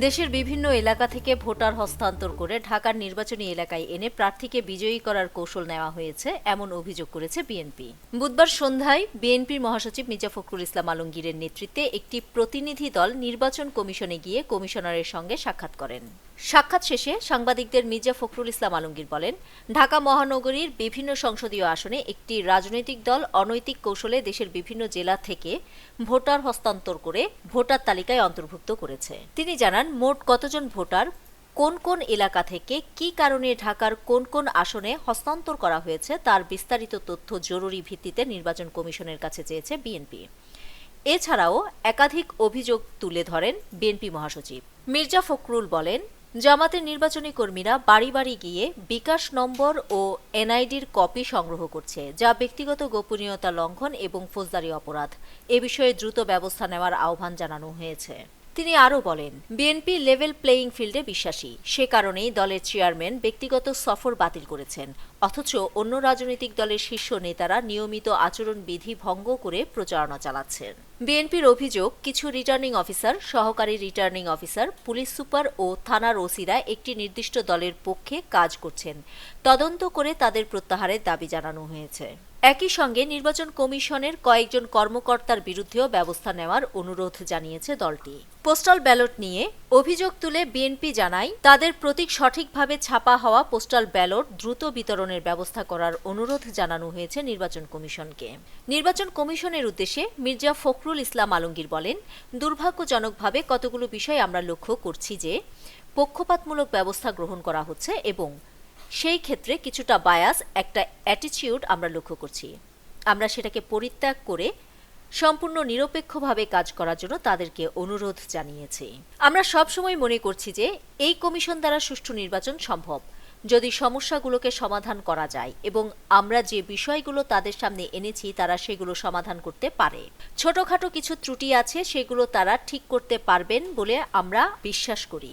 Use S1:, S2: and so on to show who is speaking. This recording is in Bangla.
S1: দেশের বিভিন্ন এলাকা থেকে ভোটার হস্তান্তর করে ঢাকার নির্বাচনী এলাকায় এনে প্রার্থীকে বিজয়ী করার কৌশল নেওয়া হয়েছে, এমন অভিযোগ করেছে বিএনপি বুধবার সন্ধ্যায় বিএনপির মহাসচিব মির্জা ফখরুল ইসলাম আলমগীরের নেতৃত্বে একটি প্রতিনিধি দল নির্বাচন কমিশনে গিয়ে কমিশনারের সঙ্গে সাক্ষাৎ করেন। সাক্ষাৎ শেষে সাংবাদিকদের মির্জা ফখরুল ইসলাম আলমগীর বলেন, ঢাকা মহানগরীর বিভিন্ন সংসদীয় আসনে একটি রাজনৈতিক দল অনৈতিক কৌশলে দেশের বিভিন্ন জেলা থেকে ভোটার হস্তান্তর করে ভোটার তালিকায় অন্তর্ভুক্ত করেছে। তিনি জানান, মোট কতজন ভোটার, কোন কোন এলাকা থেকে, কি কারণে ঢাকার কোন কোন আসনে হস্তান্তর করা হয়েছে, তার বিস্তারিত তথ্য জরুরি ভিত্তিতে নির্বাচন কমিশনের কাছে চেয়েছে বিএনপি। এছাড়াও একাধিক অভিযোগ তুলে ধরেন বিএনপি মহাসচিব। মির্জা ফখরুল বলেন জামাতের নির্বাচনী কর্মীরা বাড়ি বাড়ি গিয়ে বিকাশ নম্বর ও এনআইডির কপি সংগ্রহ করছে, যা ব্যক্তিগত গোপনীয়তা লঙ্ঘন এবং ফৌজদারি অপরাধ। এ বিষয়ে দ্রুত ব্যবস্থা নেওয়ার আহ্বান জানানো হয়েছে। তিনি আরও বলেন, বিএনপি লেভেল প্লেয়িং ফিল্ডে বিশ্বাসী। সে কারণেই দলের চেয়ারম্যান ব্যক্তিগত সফর বাতিল করেছেন। অথচ অন্য রাজনৈতিক দলের শীর্ষ নেতারা নিয়মিত আচরণবিধি ভঙ্গ করে প্রচারণা চালাচ্ছেন। বিএনপির অভিযোগ, কিছু রিটার্নিং অফিসার সহকারী রিটার্নিং অফিসার পুলিশ সুপার ও থানার ওসিরা একটি নির্দিষ্ট দলের পক্ষে কাজ করছেন। তদন্ত করে তাদের প্রত্যাহারের দাবি জানানো হয়েছে। একই সঙ্গে নির্বাচন কমিশনের কয়েকজন কর্মকর্তার বিরুদ্ধেও ব্যবস্থা নেওয়ার অনুরোধ জানিয়েছে দলটি। পোস্টাল ব্যালট নিয়ে অভিযোগ তুলে বিএনপি জানায়, তাদের প্রতীক সঠিকভাবে ছাপা হওয়া পোস্টাল ব্যালট দ্রুত বিতরণের ব্যবস্থা করার অনুরোধ জানানো হয়েছে নির্বাচন কমিশনকে। নির্বাচন কমিশনের উদ্দেশ্যে মির্জা ফখরুল ইসলাম আলমগীর বলেন, দুর্ভাগ্যজনকভাবে কতগুলো বিষয় আমরা লক্ষ্য করছি যে পক্ষপাতমূলক ব্যবস্থা গ্রহণ করা হচ্ছে এবং সেই ক্ষেত্রে কিছুটা বায়াস একটা অ্যাটিচিউড আমরা লক্ষ্য করছি। আমরা সেটাকে পরিত্যাগ করে সম্পূর্ণ নিরপেক্ষভাবে কাজ করার জন্য তাদেরকে অনুরোধ জানিয়েছি। আমরা সবসময় মনে করছি যে এই কমিশন দ্বারা সুষ্ঠু নির্বাচন সম্ভব। যদি সমস্যাগুলোকে সমাধান করা যায় এবং আমরা যে বিষয়গুলো তাদের সামনে এনেছি তারা সেগুলো সমাধান করতে পারে। ছোটখাটো কিছু ত্রুটি আছে সেগুলো তারা ঠিক করতে পারবেন বলে আমরা বিশ্বাস করি।